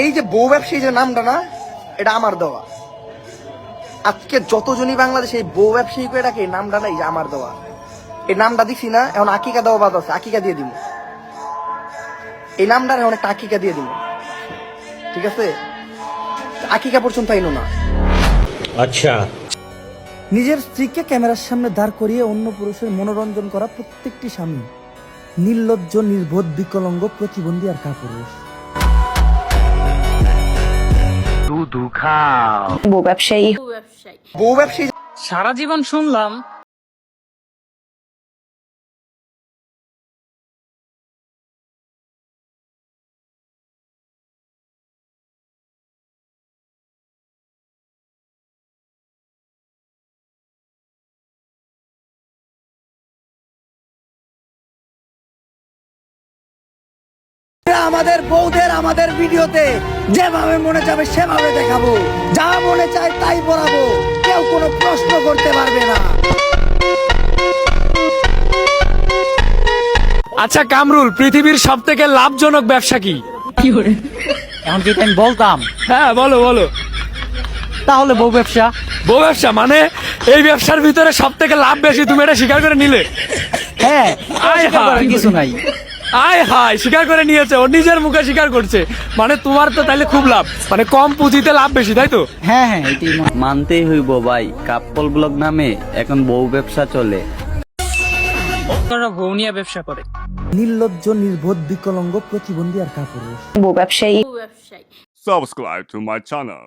এই যে বউ ব্যবসায়ী যে নামটা না এটা আমার দেওয়া। আজকে যতজনই বাংলাদেশে এই বউ ব্যবসায়ী করে ডাকে এই নামটা না এই আমার দেওয়া। এই নামটা দিছি না এখন আকিকা দেওয়া বাদ আছে আকিকা দিয়ে দিব এই নামটা এখন একটা আকিকা দিয়ে দিব ঠিক আছে? আকিকা পর্যন্ত আইনো না। আচ্ছা। নিজের স্ত্রীকে ক্যামেরার সামনে দাঁড় করিয়ে অন্য পুরুষের মনোরঞ্জন করা প্রত্যেকটি স্বামী। নির্লজ্জ নির্বোধ বিকলঙ্গ প্রতিবন্ধী আর কাপুরুষ। বউ ব্যবসায়ী। বউ ব্যবসায়ী। সারা জীবন শুনলাম আমাদের বৌদের আমাদের ভিডিওতে যেভাবে মনে যাবে সেভাবে দেখাবো। যা মনে চায় তাই পড়াবো। কেউ কোনো প্রশ্ন করতে পারবে না। আচ্ছা কামরুল পৃথিবীর সব থেকে লাভজনক ব্যবসা কি? এখন যদি আমি বলতাম? হ্যাঁ বলো বলো। তাহলে বউ ব্যবসা? বউ ব্যবসা মানে এই ব্যবসার ভিতরে সব থেকে লাভ বেশি তুমি এটা স্বীকার করে নিলে। হ্যাঁ কিছু নাই। আয় হায় স্বীকার করে নিয়েছে ও নিজের মুখে স্বীকার করছে। মানে তোমার তো তাইলে খুব লাভ মানে কম পুঁজিতে লাভ বেশি তাই তো? হ্যাঁ হ্যাঁ এটাই মানতেই হইব ভাই কাপ্পল ব্লগ নামে এখন বউ ব্যবসা চলে। তোরা বউ নিয়ে ব্যবসা করে। নির্লজ্জ নির্বোধ বিকলঙ্গ প্রতিবন্ধী আর কাপুরুষ। বউ ব্যবসায়ী। Subscribe to my channel